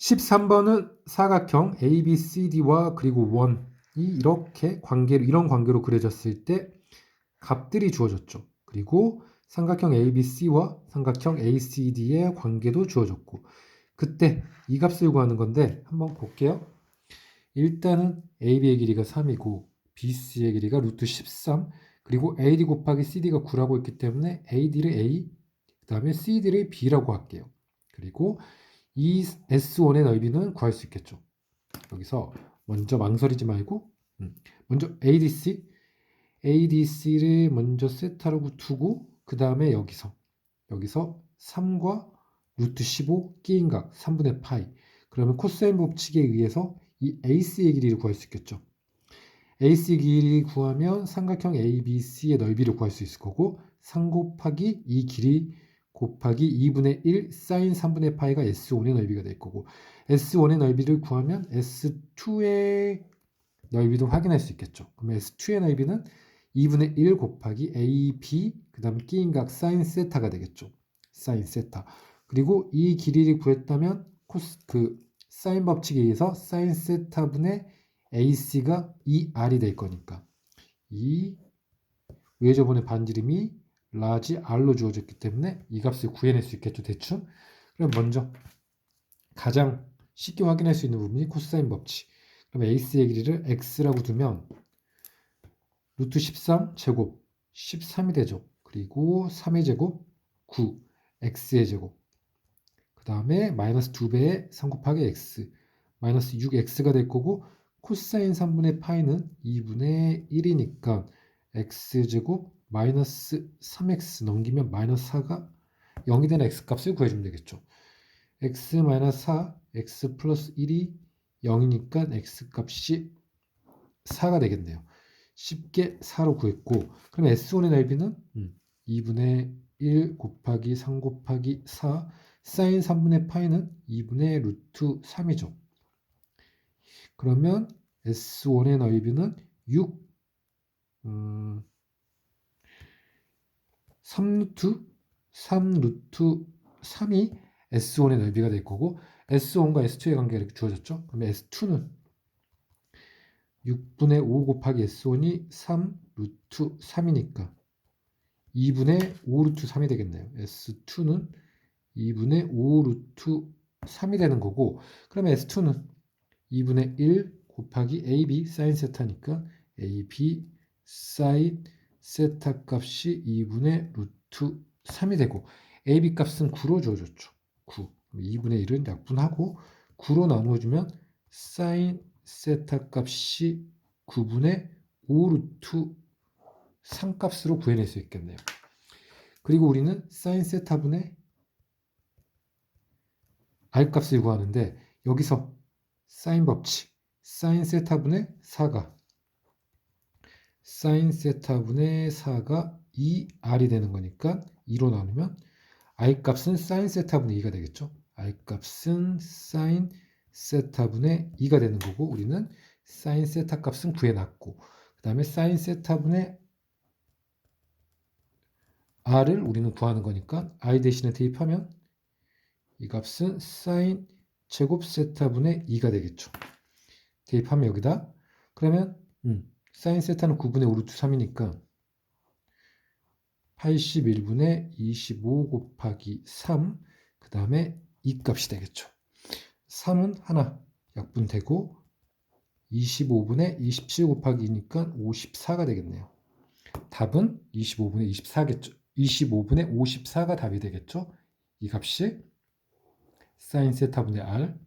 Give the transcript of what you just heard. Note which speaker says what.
Speaker 1: 13번은 사각형 ABCD와 그리고 원이 이렇게 관계로 이런 관계로 그려졌을 때 값들이 주어졌죠. 그리고 삼각형 ABC와 삼각형 ACD의 관계도 주어졌고 그때 이 값을 구하는 건데 한번 볼게요. 일단은 AB의 길이가 3이고 BC의 길이가 루트 13 그리고 AD 곱하기 CD가 9라고 했기 때문에 AD를 A 그 다음에 CD를 B라고 할게요. 그리고 이 S1의 넓이는 구할 수 있겠죠. 여기서 먼저 망설이지 말고 음, 먼저 ADC ADC를 먼저 세타로 두고 그 다음에 여기서 여기서 3과 루트 15 끼인 각 3분의 파이 그러면 코사인 법칙에 의해서 이 AC의 길이를 구할 수 있겠죠. AC 길이 구하면 삼각형 ABC의 넓이를 구할 수 있을 거고 3 곱하기 이 길이 곱하기 2분의 1 사인 3분의 파이가 S1의 넓이가 될 거고 S1의 넓이를 구하면 S2의 넓이도 확인할 수 있겠죠. 그럼 S2의 넓이는 2분의 1 곱하기 AB 그 다음 끼인 각 사인 세타가 되겠죠. 사인 세타. 그리고 이 길이를 구했다면 코스 그 사인 법칙에 의해서 사인 세타분의 AC가 2R이 될 거니까 이 외저분의 반지름이 라지 R로 주어졌기 때문에 이 값을 구해낼 수 있겠죠 대충? 그럼 먼저 가장 쉽게 확인할 수 있는 부분이 코사인 법칙. 그럼 AC의 길이를 X라고 두면 루트 13 제곱 13이 되죠. 그리고 3의 제곱 9 X의 제곱. 그 다음에 마이너스 2배의 3 곱하기 X. 마이너스 6X가 될 거고 코사인 3분의 파이는 2분의 1이니까 X제곱 마이너스 3x 넘기면 마이너스 4가 0이 되는 x값을 구해주면 되겠죠. x 마이너스 4, x 플러스 1이 0이니까 x값이 4가 되겠네요. 쉽게 4로 구했고 그럼 S1의 넓이는 2분의 1 곱하기 3 곱하기 4 사인 3분의 파이는 2분의 루트 3이죠. 그러면 S1의 넓이는 6 음, 3루트 3루트 3이 S1의 넓이가 될 거고 S1과 S2의 관계가 이렇게 주어졌죠. 그러면 S2는 6분의 5 곱하기 S1이 3 루트 3이니까 2분의 5 루트 3이 되겠네요. S2는 2분의 5 루트 3이 되는 거고 그러면 S2는 2분의 1 곱하기 AB 사인 세타니까 AB 사인 세타 값이 2분의 루트 3이 되고 AB 값은 9로 주어졌죠. 9. 2분의 1은 약분하고 9로 나누어주면 사인 세타 값이 9분의 5 루트 3 값으로 구해낼 수 있겠네요. 그리고 우리는 사인 세타분의 R 값을 구하는데 여기서 사인 법칙 사인 세타분의 4가 사인 세타분의 4가 2r이 되는 거니까 2로 나누면 r 값은 사인 세타분의 2가 되겠죠. r 값은 사인 세타분의 2가 되는 거고 우리는 사인 세타 값은 구해놨고 그 다음에 사인 세타분의 r을 우리는 구하는 거니까 i 대신에 대입하면 이 값은 사인 제곱 세타분의 2가 되겠죠. 대입하면 여기다 그러면 음, 사인 세타는 9분의 5 루트 3이니까 81분의 25 곱하기 3, 그 다음에 이 값이 되겠죠. 3은 하나 약분되고 25분의 27 곱하기 2니까 54가 되겠네요. 답은 25분의 24겠죠. 25분의 54가 답이 되겠죠. 이 값이 사인 세타분의 r